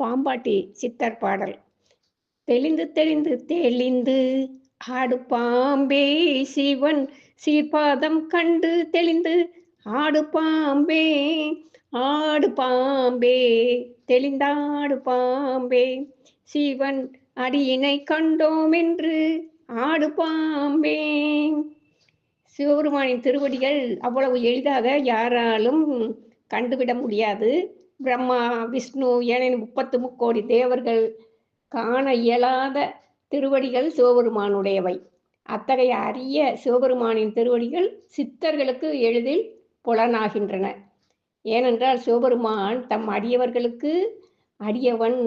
பாம்பாட்டி சித்தர் பாடல். தெளிந்து தெளிந்து தெளிந்து ஆடு பாம்பே சிவன் சீர்பாதம் கண்டு தெளிந்து ஆடு பாம்பே ஆடு பாம்பே தெளிந்தாடு பாம்பே சிவன் அடியினை கண்டோம் என்று ஆடு பாம்பே சிவபெருமானின் திருவடிகள் அவ்வளவு எளிதாக யாராலும் கண்டுவிட முடியாது. பிரம்மா விஷ்ணு ஏனைய முப்பத்து முக்கோடி தேவர்கள் காண இயலாத திருவடிகள் சிவபெருமானுடையவை. அத்தகைய அரிய சிவபெருமானின் திருவடிகள் சித்தர்களுக்கு எளிதில் புலனாகின்றன. ஏனென்றால் சிவபெருமான் தம் அடியவர்களுக்கு அடியவன்.